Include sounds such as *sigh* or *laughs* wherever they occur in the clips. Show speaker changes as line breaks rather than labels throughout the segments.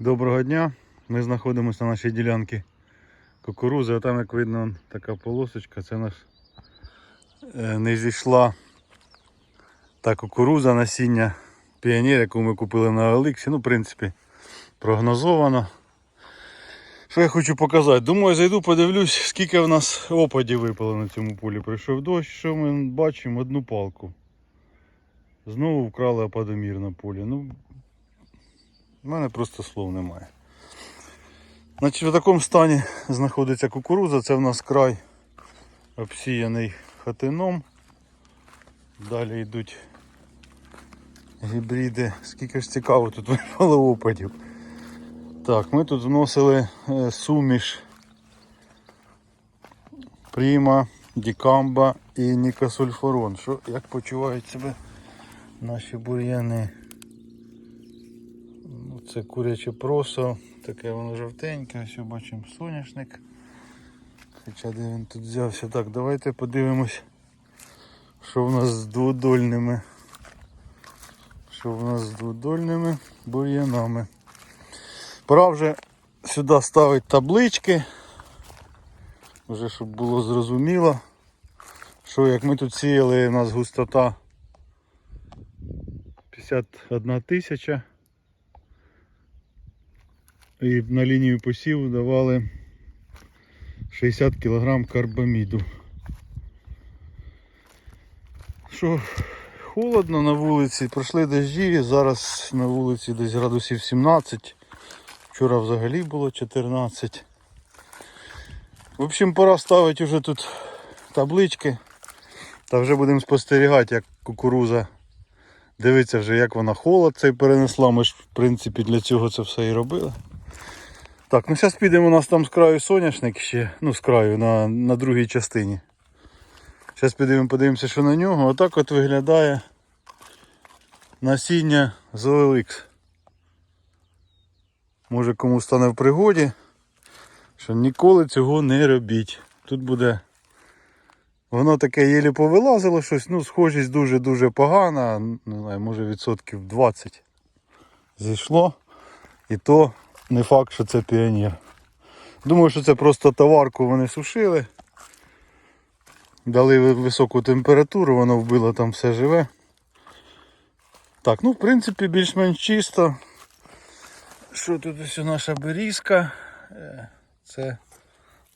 Доброго дня. Ми знаходимося на нашій ділянці кукурузи. А там, як видно, така полосочка. Це наш е, не зійшла та кукуруза насіння піонер, яку ми купили на Еликсі. Ну, в принципі, прогнозовано. Що я хочу показати? Думаю, зайду, подивлюсь, скільки в нас опадів випало на цьому полі. Прийшов дощ, що ми бачимо одну палку. Знову вкрали опадомір на полі. Ну, у мене просто слов немає. Значить, в такому стані знаходиться кукуруза. Це в нас край обсіяний хатином. Далі йдуть гібриди. Скільки ж цікаво тут *laughs* випало опадів. Так, ми тут вносили е, суміш Пріма, Дікамба і Нікосульфорон. Що, як почувають себе наші бур'яни? Це куряче просо, таке воно жовтеньке, ось бачимо соняшник. Хоча де він тут взявся. Так, давайте подивимось, що в нас з дводольними. Що в нас з дводольними бур'янами. Пора вже сюди ставити таблички. Вже щоб було зрозуміло, що як ми тут сіяли, у нас густота 51 тисяча. І на лінію посіву давали 60 кг карбаміду. Що, холодно на вулиці, пройшли дожді, зараз на вулиці десь градусів 17. Вчора взагалі було 14. В общем, пора ставити вже тут таблички. Та вже будемо спостерігати, як кукуруза дивиться вже, як вона холод цей перенесла. Ми ж, в принципі, для цього це все і робили. Так, ну зараз підемо у нас там з краю соняшник ще, ну з краю на, на другій частині. Зараз підемо, подивимося, що на нього. Отак от виглядає насіння з OLX. Може кому стане в пригоді, що ніколи цього не робіть. Тут буде. Воно таке єлі повилазило щось, ну схожість дуже-дуже погана, не знаю, може відсотків 20 зійшло. І то не факт, що це піонер. Думаю, що це просто товарку вони сушили. Дали високу температуру, воно вбило там все живе. Так, ну в принципі більш-менш чисто. Що тут ось наша берізка? Е, Це,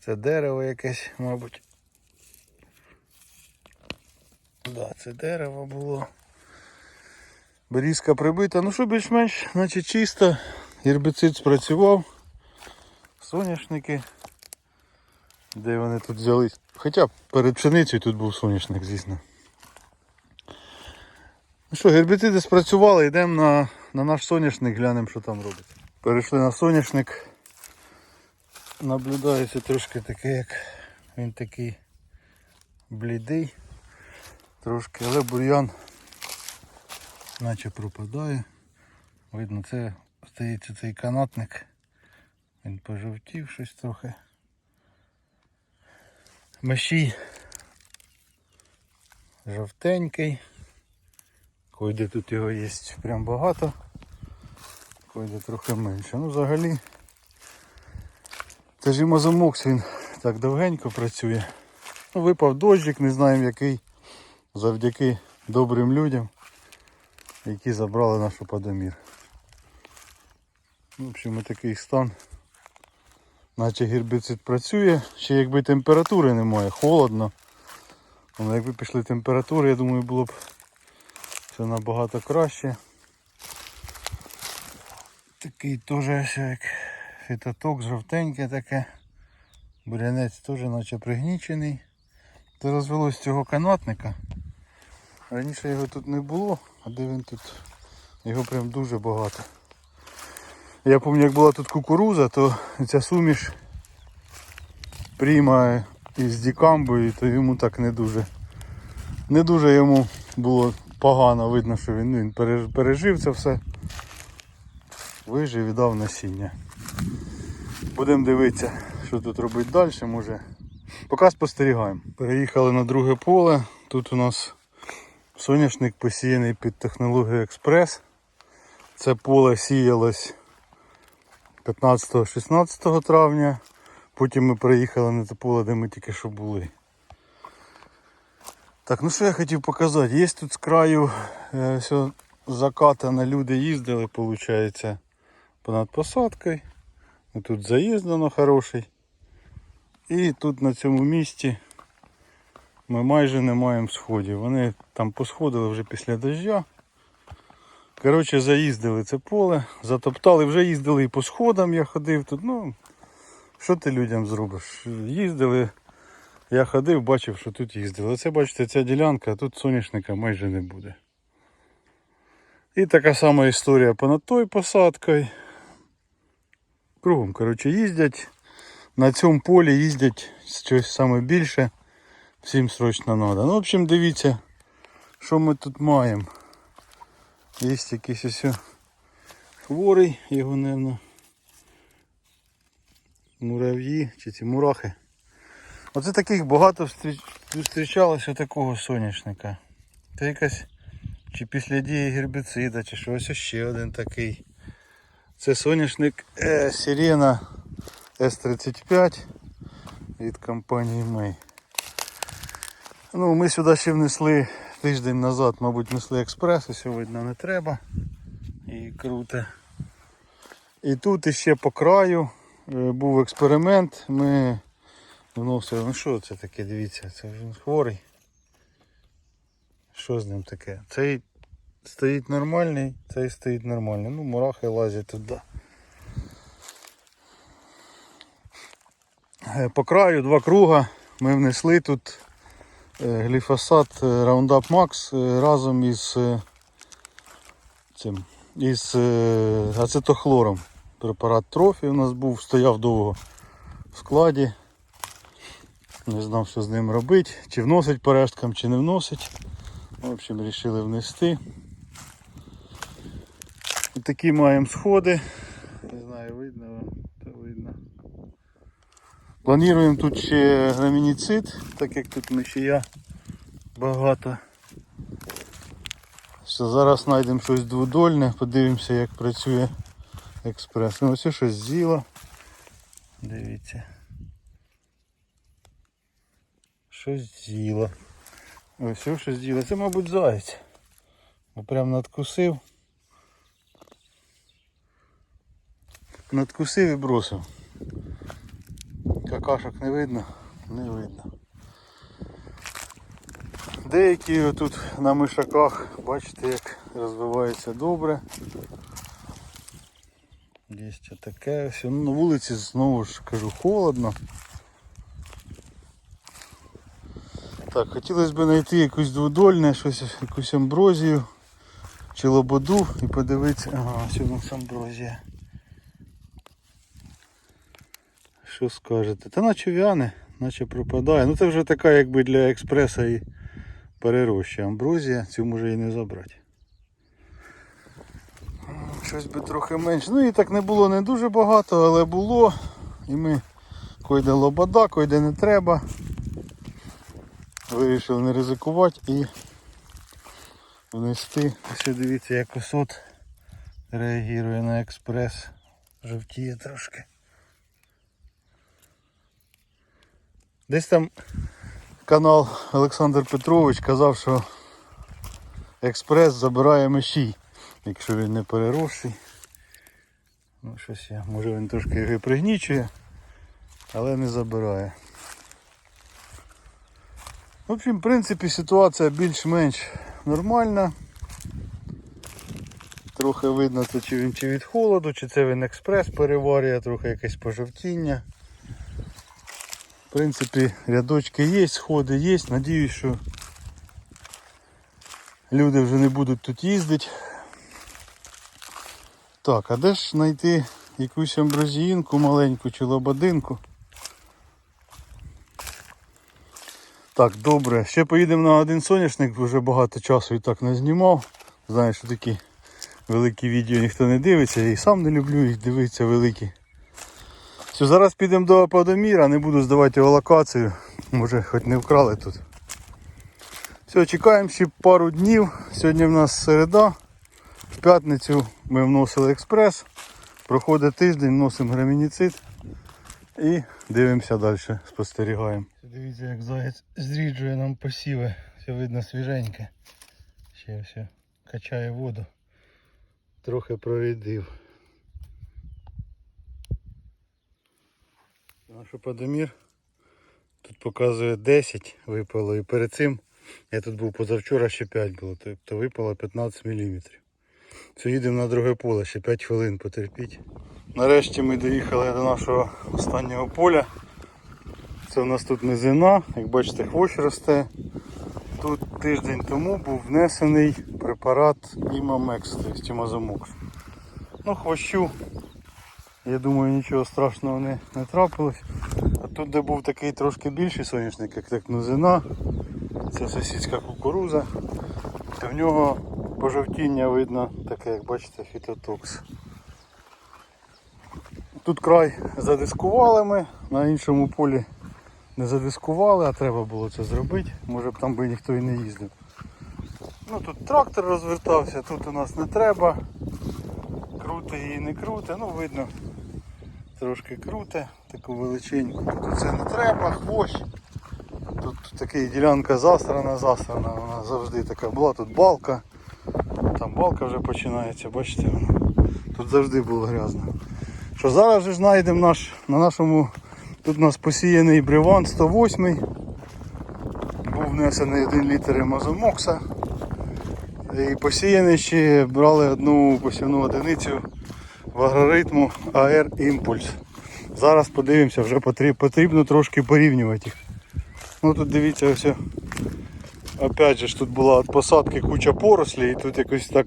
це дерево якесь, мабуть. Да, це дерево було. Берізка прибита. Ну що більш-менш, значить чисто. Гербіцид спрацював. Соняшники. Де вони тут взялись? Хоча перед пшеницею тут був соняшник, звісно. Ну що, гербіциди спрацювали, йдемо на, на наш соняшник, глянемо, що там робиться. Перейшли на соняшник. Наблюдається трошки таке, як він такий блідий. Трошки, але бур'ян наче пропадає. Видно, це здається цей канатник. Він пожовтів щось трохи. Мещій жовтенький. Койде тут його є прям багато. Койде трохи менше. Ну взагалі це ж мазомокс він так довгенько працює. Ну, випав дощик, не знаємо який. Завдяки добрим людям, які забрали наш подомір. В общем, такий стан. Наче гербіцид працює, ще якби температури немає, холодно. Але якби пішли температури, я думаю, було б все набагато краще. Такий теж як фітоток, жовтеньке таке. Бурянець теж наче пригнічений. Це розвелось цього канатника. Раніше його тут не було, а де він тут? Його прям дуже багато. Я пам'ятаю, як була тут кукуруза, то ця суміш прийма із дікамбою, то йому так не дуже. Не дуже йому було погано, видно, що він, ну, він пережив це все. Вижив і дав насіння. Будемо дивитися, що тут робити далі, може. Поки спостерігаємо. Переїхали на друге поле. Тут у нас соняшник посіяний під технологією експрес. Це поле сіялось 15-16 травня. Потім ми приїхали на те поле, де ми тільки що були. Так, ну що я хотів показати? Є тут з краю е, все закатано, люди їздили, виходить, понад посадкою. Ну, Тут заїзд воно хороший. І тут на цьому місці ми майже не маємо сходів. Вони там посходили вже після дождя. Коротше, заїздили це поле, затоптали, вже їздили і по сходам я ходив тут. Ну, що ти людям зробиш? Їздили, я ходив, бачив, що тут їздили. Оце бачите, ця ділянка, а тут соняшника майже не буде. І така сама історія понад тою посадкою. Кругом, коротше, їздять. На цьому полі їздять щось саме більше. Всім срочно треба. Ну, в общем, дивіться, що ми тут маємо. Є якийсь ось хворий, його, напевно, мурав'ї чи ці мурахи. Оце таких багато зустрічалося такого соняшника. Це якась чи після дії гербіцида, чи щось ще один такий. Це соняшник е, Сирена С35 від компанії May. Ну, ми сюди ще внесли тиждень назад, мабуть, внесли експрес, ось видно не треба. І круто. І тут іще по краю е, був експеримент. Ми вносили. Ну що це таке, дивіться, це вже хворий. Що з ним таке? Цей стоїть нормальний, цей стоїть нормальний. Ну, мурахи лазять туди. Е, По краю два круга ми внесли тут гліфосат е, Roundup Max е, разом із е, цим із е, ацетохлором. Препарат трофі у нас був, стояв довго в складі. Не знав, що з ним робити, чи вносить по решткам, чи не вносить. В общем, вирішили внести. І такі маємо сходи. Не знаю, видно вам, та видно. Плануємо тут ще грамініцид, так як тут мишія багато. Що зараз знайдемо щось дводольне, подивимося як працює експрес. Ну ось щось з'їло. Дивіться. Щось з'їло. Ось щось з'їло. Це, мабуть, заєць. Бо Прям надкусив. Надкусив і бросив. Какашок не видно? Не видно. Деякі тут на мишаках, бачите, як розвивається добре. Є таке все. Ну, на вулиці знову ж кажу холодно. Так, хотілося б знайти якусь дводольне, щось, якусь амброзію чи лободу і подивитися. Ага, нас амброзія. Що скажете? Та наче в'яне, наче пропадає. Ну це вже така якби для експреса і перероща амброзія, цю може і не забрати. Щось би трохи менше. Ну і так не було не дуже багато, але було. І ми койде лобода, койде не треба. Вирішили не ризикувати і внести. Ще дивіться, як осот реагує на експрес. Жовтіє трошки. Десь там канал Олександр Петрович казав, що експрес забирає мишій, якщо він не переросший. Ну щось я, може він трошки його пригнічує, але не забирає. В общем, в принципі, ситуація більш-менш нормальна. Трохи видно, чи він чи від холоду, чи це він експрес переварює, трохи якесь пожовтіння. Принципі, рядочки є, сходи є. Надіюсь, що люди вже не будуть тут їздити. Так, а де ж знайти якусь амброзіїнку маленьку чи лободинку? Так, добре. Ще поїдемо на один соняшник, вже багато часу і так не знімав. Знаєш, що такі великі відео ніхто не дивиться, я і сам не люблю їх дивитися великі. Все, зараз підемо до Аподоміра, не буду здавати його локацію. Може хоч не вкрали тут. Все, чекаємо ще пару днів. Сьогодні в нас середа. В п'ятницю ми вносили експрес. Проходить тиждень, носимо грамініцид і дивимося далі, спостерігаємо. Дивіться, як заяць зріджує нам посіви. Все видно свіженьке. Ще все качає воду. Трохи прорядив. Наш подомір тут показує 10 випало і перед цим я тут був позавчора ще 5 було, тобто випало 15 мм. Це їдемо на друге поле, ще 5 хвилин потерпіть. Нарешті ми доїхали до нашого останнього поля. Це у нас тут низина, як бачите, хвощ росте. Тут тиждень тому був внесений препарат Імамекс, тобто Імазомокс. Ну, хвощу, я думаю, нічого страшного не, не трапилось. А тут, де був такий трошки більший соняшник, як так низина, це сусідська кукуруза, то в нього пожовтіння видно, таке, як бачите, фітотокс. Тут край задискували ми, на іншому полі не задискували, а треба було це зробити. Може б там би ніхто і не їздив. Ну тут трактор розвертався, тут у нас не треба. Круте її не круте, ну видно, трошки круте, таку величеньку. Тут це не треба, хвощ. Тут така ділянка засрана, засрана, вона завжди така була, тут балка. Там балка вже починається, бачите, воно. тут завжди було грязно. Що зараз же знайдемо наш, на нашому, тут у нас посіяний бреван 108 був внесений 1 літр мазомокса. І посіяний ще брали одну посівну одиницю в агроритму АР Імпульс. Зараз подивимося, вже потрібно, трошки порівнювати їх. Ну тут дивіться ось. Опять же тут була від посадки куча порослі і тут якось так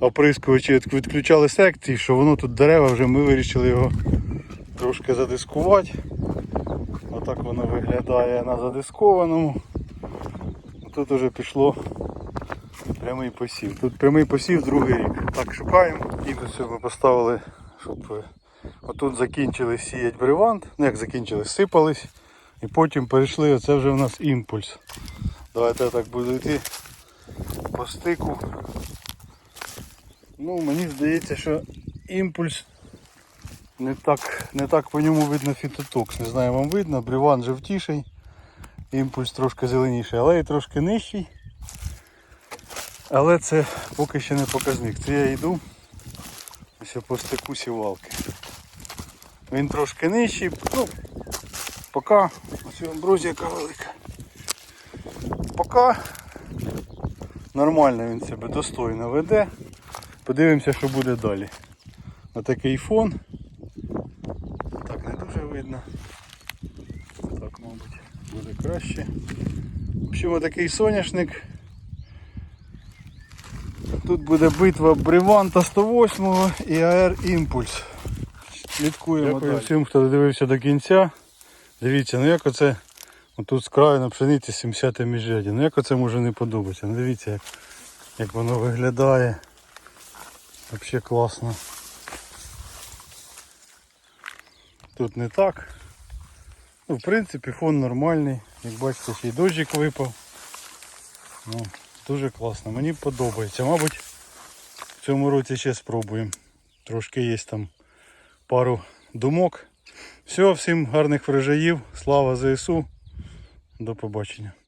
оприскувачі відключали секції, що воно тут дерева вже ми вирішили його трошки задискувати. Отак воно виглядає на задискованому. Тут вже пішло прямий посів. Тут прямий посів другий рік. Так, шукаємо. І все ми поставили, щоб е, отут закінчили сіяти бревант. Ну як закінчили, сипались. І потім перейшли, оце вже у нас імпульс. Давайте я так буду йти по стику. Ну, мені здається, що імпульс не так, не так по ньому видно фітотокс. Не знаю, вам видно, бріван жовтіший, імпульс трошки зеленіший, але і трошки нижчий. Але це поки ще не показник. Це я йду ось по стику сівалки. Він трошки нижчий, ну, поки ось амброзія яка велика. Поки нормально він себе достойно веде. Подивимося, що буде далі. Отакий фон. Так не дуже видно. Так, мабуть, буде краще. В общем, отакий соняшник. Тут буде битва Бреванта 108 і АР Імпульс. Слідкуємо Дякую далі. всім, хто додивився до кінця. Дивіться, ну як оце отут з краю на пшениці 70 міжряді. Ну як оце може не подобатися. Ну дивіться, як, як воно виглядає. Взагалі класно. Тут не так. Ну, в принципі, фон нормальний. Як бачите, ще й дощик випав. Ну, дуже класно. Мені подобається. Мабуть, в цьому році ще спробуємо. Трошки є там пару думок. Все, всім гарних врожаїв. Слава ЗСУ. До побачення.